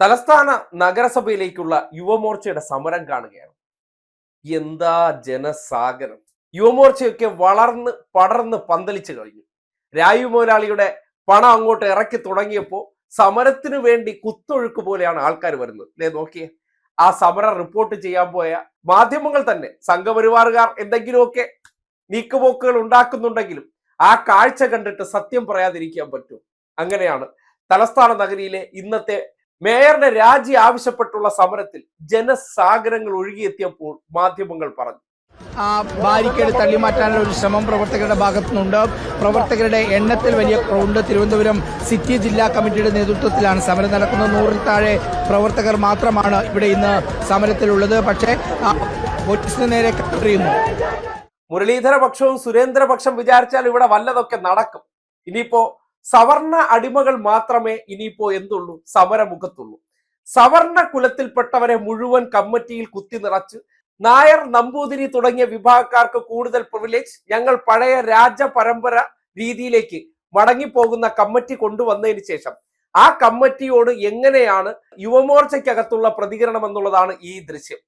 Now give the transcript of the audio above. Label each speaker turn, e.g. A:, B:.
A: തലസ്ഥാന നഗരസഭയിലേക്കുള്ള യുവമോർച്ചയുടെ സമരം കാണുകയാണ്. എന്താ ജനസാഗരം? യുവമോർച്ചയൊക്കെ വളർന്ന് പടർന്ന് പന്തലിച്ചു കഴിഞ്ഞു. രായു മുതലാളിയുടെ പണം അങ്ങോട്ട് ഇറക്കി തുടങ്ങിയപ്പോൾ സമരത്തിനു വേണ്ടി കുത്തൊഴുക്ക് പോലെയാണ് ആൾക്കാർ വരുന്നത്. അല്ലേ നോക്കിയേ ആ സമരം റിപ്പോർട്ട് ചെയ്യാൻ പോയ മാധ്യമങ്ങൾ തന്നെ സംഘപരിവാറുകാർ എന്തെങ്കിലുമൊക്കെ നീക്കുപോക്കുകൾ ഉണ്ടാക്കുന്നുണ്ടെങ്കിലും ആ കാഴ്ച കണ്ടിട്ട് സത്യം പറയാതിരിക്കാൻ പറ്റും. അങ്ങനെയാണ് തലസ്ഥാന നഗരിയിലെ ഇന്നത്തെ മേയറുടെ രാജി ആവശ്യപ്പെട്ടുള്ള സമരത്തിൽ ജനസാഗരങ്ങൾ ഒഴുകിയെത്തിയപ്പോൾ മാധ്യമങ്ങൾ പറഞ്ഞു.
B: ആ ബാരിക്കേഡ് തള്ളിമാറ്റാനുള്ള ഒരു ശ്രമം പ്രവർത്തകരുടെ ഭാഗത്തുനിന്നുണ്ട്. പ്രവർത്തകരുടെ എണ്ണത്തിൽ വലിയ കുറവുണ്ട് തിരുവനന്തപുരം സിറ്റി ജില്ലാ കമ്മിറ്റിയുടെ നേതൃത്വത്തിലാണ് സമരം നടക്കുന്നത്. നൂറിൽ താഴെ പ്രവർത്തകർ മാത്രമാണ് ഇവിടെ ഇന്ന് സമരത്തിലുള്ളത്. പക്ഷേ പോലീസിന് നേരെ കത്തിയുന്നു
A: മുരളീധര പക്ഷവും സുരേന്ദ്ര പക്ഷം വിചാരിച്ചാൽ ഇവിടെ വല്ലതൊക്കെ നടക്കും. ഇനിയിപ്പോ സവർണ അടിമകൾ മാത്രമേ ഇനിയിപ്പോ എന്തുള്ളൂ? സമരമുഖത്തുള്ളൂ. സവർണ കുലത്തിൽപ്പെട്ടവരെ മുഴുവൻ കമ്മിറ്റിയിൽ കുത്തി നിറച്ച് നായർ നമ്പൂതിരി തുടങ്ങിയ വിഭാഗക്കാർക്ക് കൂടുതൽ പ്രിവിലേജ് ഞങ്ങൾ പഴയ രാജ പരമ്പര രീതിയിലേക്ക് മടങ്ങിപ്പോകുന്ന കമ്മിറ്റി കൊണ്ടുവന്നതിന് ശേഷം ആ കമ്മിറ്റിയോട് എങ്ങനെയാണ് യുവമോർച്ചയ്ക്കകത്തുള്ള പ്രതികരണം എന്നുള്ളതാണ് ഈ ദൃശ്യം.